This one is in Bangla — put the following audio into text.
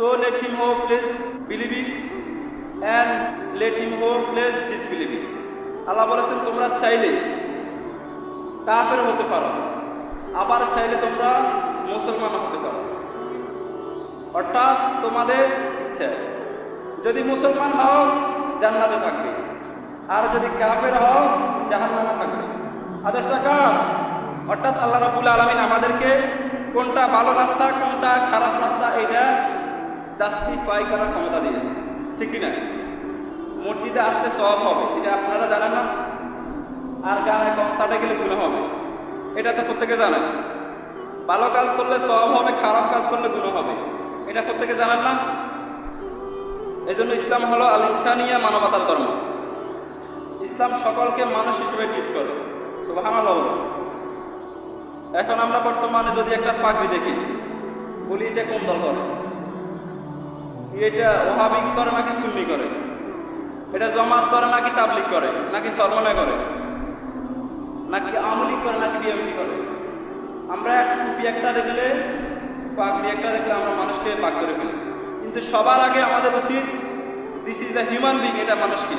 So let him who plays believing, and let him who plays disbelieving. আল্লাহ বলেছেন তোমরা চাইলে কাফের হতে পারো, আবার চাইলে তোমরা মুসলমান হতে পারো। অর্থাৎ তোমাদের ইচ্ছা, যদি মুসলমান হও, জান্নাতে থাকবে, আর যদি কাফের হও, জাহান্নামে থাকবে। আদেশটা কার? অর্থাৎ আল্লাহ রাবুল আলমিন আমাদেরকে কোনটা ভালো রাস্তা, কোনটা খারাপ রাস্তা, এটা জাস্টিফাই করার ক্ষমতা দিয়েছে। ঠিক কি না? মসজিদে আসলে সব হবে, এটা আপনারা জানেন না? আর গানে কনসার্টে গেলে গুলো হবে। এটা তো প্রত্যেকে জানেন ভালো কাজ করলে সব হবে, খারাপ কাজ করলে গুলো হবে। এটা প্রত্যেকে জানেন না? এই জন্য ইসলাম হলো আল ইনসানিয়া মানবতার ধর্ম। ইসলাম সকলকে মানুষ হিসেবে ট্রিট করে। এখন আমরা বর্তমানে যদি একটা পাগড়ি দেখি, বলি এটা কোন দল করে এটা ওহাবিক করে নাকি সুন্নি করে? এটা জমাত করে নাকি তাবলিক করে? নাকি সরমনে করে? নাকি আমলি করে, নাকি বিএমপি করে? আমরা এক টুপি একটা দেখলে, পাগড়ি একটা দেখলে আমরা মানুষকে পাক করে ফেলি। কিন্তু সবার আগে আমাদের উচিত this is the human being এটা মানুষকে।